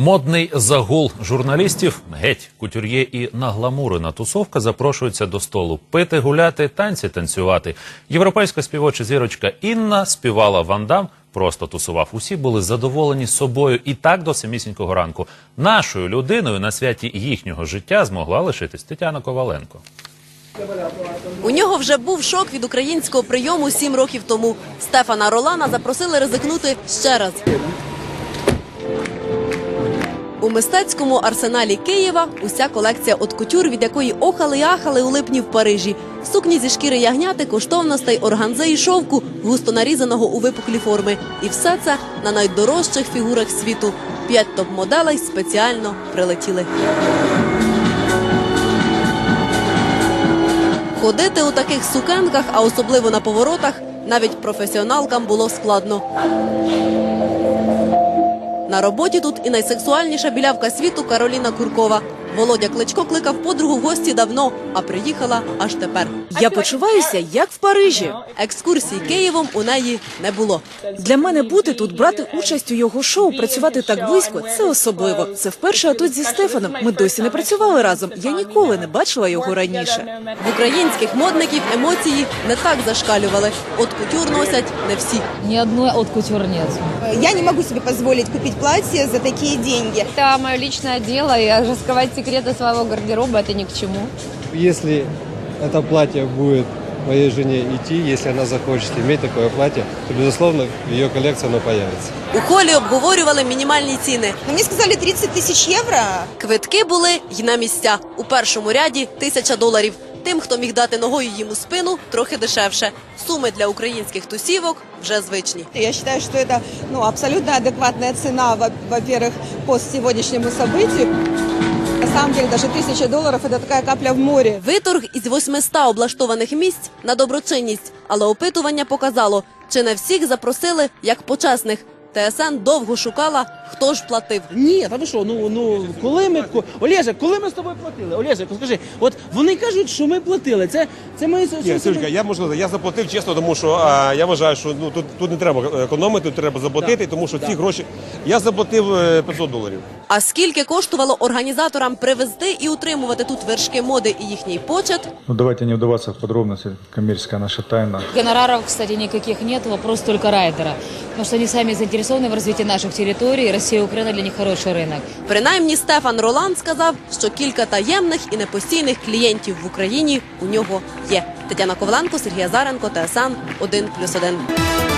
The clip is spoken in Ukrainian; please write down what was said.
Модний загул журналістів геть кутюр'є і нагламурена тусовка запрошуються до столу пити, гуляти, танці танцювати. Європейська співоча зірочка Інна співала вандам, просто тусував. Усі були задоволені собою і так до самісінького ранку. Нашою людиною на святі їхнього життя змогла лишитись Тетяна Коваленко. У нього вже був шок від українського прийому сім років тому. Стефана Ролана запросили ризикнути ще раз. У мистецькому арсеналі Києва уся колекція от кутюр, від якої охали й ахали у липні в Парижі. Сукні зі шкіри ягняти, коштовностей, органзи і шовку, густо нарізаного у випуклі форми. І все це на найдорожчих фігурах світу. П'ять топ-моделей спеціально прилетіли. Ходити у таких сукенках, а особливо на поворотах, навіть професіоналкам було складно. На роботі тут і найсексуальніша білявка світу Кароліна Куркова. Володя Кличко кликав подругу в гості давно, а приїхала аж тепер. Я почуваюся як в Парижі. Екскурсій Києвом у неї не було. Для мене бути тут, брати участь у його шоу, працювати так близько це особливо. Це вперше, а тут зі Стефаном. Ми досі не працювали разом. Я ніколи не бачила його раніше. В українських модників емоції не так зашкалювали. От кутюр носять не всі. Ни одной от кутюр нет. Я не могу себе позволить купить платье за такие деньги. Это мое личное дело, и раскрывать секреты своего гардероба это ни к чему. Если это платье будет моей жене идти, если она захочет иметь такое платье, то, безусловно, в ее коллекции оно появится. У холі обговорювали мінімальні ціни. Но мне сказали 30 тысяч евро. Квитки були й на місця. У першому ряді тисяча доларів. Тим, хто міг дати ногою їм у спину, трохи дешевше. Суми для українських тусівок вже звичні. Я считаю, что это ну, абсолютно адекватная цена, во- во-первых, по сегодняшнему событию. Самом деле, даже тысяча долларов – это такая капля в море. Виторг із 800 облаштованих місць на доброчинність, але опитування показало, чи не всіх запросили як почесних. ТСН довго шукала, хто ж платив. Ні, та ви що, ну ну коли ми Олеже, коли ми з тобою платили? Олеже, скажи, от вони кажуть, що ми платили. Це це ми Ні, Сергійка, я сказати, я заплатив чесно, тому що а, я вважаю, що ну тут, тут не треба економити, тут треба заплатити, тому що ці гроші я заплатив е, 500 доларів. А скільки коштувало організаторам привезти і утримувати тут вершки моди і їхній почет? Ну, давайте не вдаваться в подробности, коммерческая наша тайна. Гонораров, кстати, никаких нет, вопрос только райдера. Потому что они сами заинтересованы в развитии наших территорий, и Россия и Украина для них хороший рынок. Принаймні Стефан Ролан сказав, що кілька таємних і непостійних клієнтів в Україні у нього є. Тетяна Коваленко, Сергій Азаренко, ТСН 1+,1.